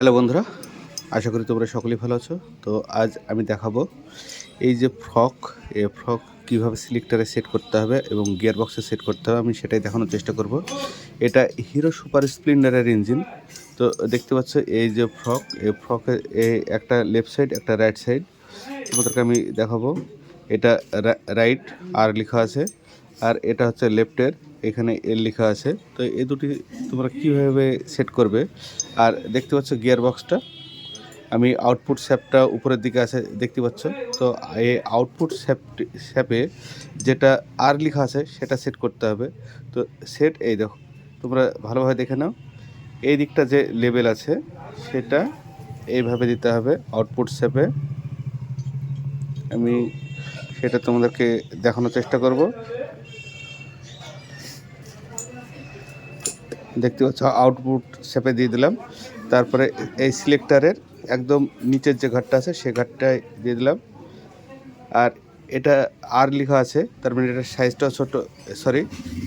Hello বন্ধুরা, আশা করি তোমরা সকলেই ভালো আছো। তো আজ আমি দেখাবো এই যে ফ্রক এ ফ্রক কীভাবে সিলেক্টারে সেট করতে হবে এবং গিয়ার বক্সে সেট করতে হবে, আমি সেটাই দেখানোর চেষ্টা করব। এটা হিরো সুপার স্প্লেন্ডারের ইঞ্জিন। তো দেখতে পাচ্ছ এই যে ফ্রক এ ফ্রকের এই একটা লেফট সাইড, একটা রাইট সাইড। তোমাদেরকে আমি দেখাবো। এটা রাইট আর লেখা আছে। আর এটা হচ্ছে লেফটের। এখানে এল লেখা আছে। তো এই দুটি তোমরা কীভাবে সেট করবে? আর দেখতে পাচ্ছ গিয়ার বক্সটা আমি আউটপুট শ্যাপটা উপরের দিকে আছে, দেখতে পাচ্ছ। তো এই আউটপুট শ্যাপ শ্যাপে যেটা আর লেখা আছে, সেটা সেট করতে হবে। তো সেট এই দেখো, তোমরা ভালোভাবে দেখে নাও। এই দিকটা যে লেভেল আছে, সেটা এইভাবে দিতে হবে আউটপুট শ্যাপে আমি সেটা তোমাদেরকে দেখানোর চেষ্টা করব। দেখতে পাচ্ছ আউটপুট শেপে দিয়ে দিলাম। তারপরে এই সিলেক্টারের একদম নিচের যে ঘাটটা আছে, সে ঘাটটায় দিয়ে দিলাম। আর এটা আর লেখা আছে, তার মানে এটা সাইজটাও ছোট সরি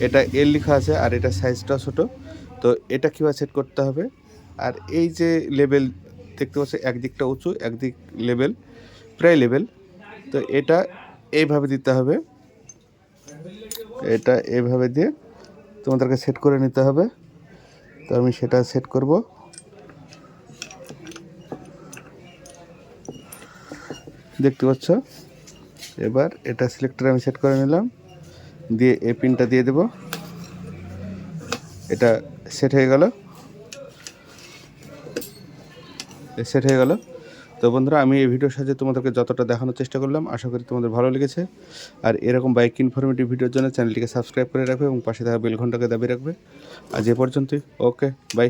এটা এল লেখা আছে আর এটা সাইজটাও ছোট। তো এটা কীভাবে সেট করতে হবে? আর এই যে লেভেল দেখতে পাচ্ছ, একদিকটা উঁচু, একদিক লেভেল প্রায় লেভেল তো এটা এইভাবে দিতে হবে। এটা এইভাবে দিয়ে তোমাদেরকে সেট করে নিতে হবে। তো আমি সেটা সেট করব। দেখতে পাচ্ছ? এবার এটা সিলেক্টর আমি সেট করে নিলাম। দিয়ে এ পিনটা দিয়ে দেব। এটা সেট হয়ে গেল। সেট হয়ে গেল। তো বন্ধুরা, আমি এই ভিডিওর সাহায্যে তোমাদেরকে যতটা দেখানোর চেষ্টা করলাম, আশা করি তোমাদের ভালো লেগেছে। আর এরকম বাইক ইনফরমেটিভ ভিডিওর জন্য চ্যানেলটিকে সাবস্ক্রাইব করে রাখবে এবং পাশে থাকা বেল ঘন্টাকে দাবি রাখবে। আজ এ পর্যন্তই। Okay bye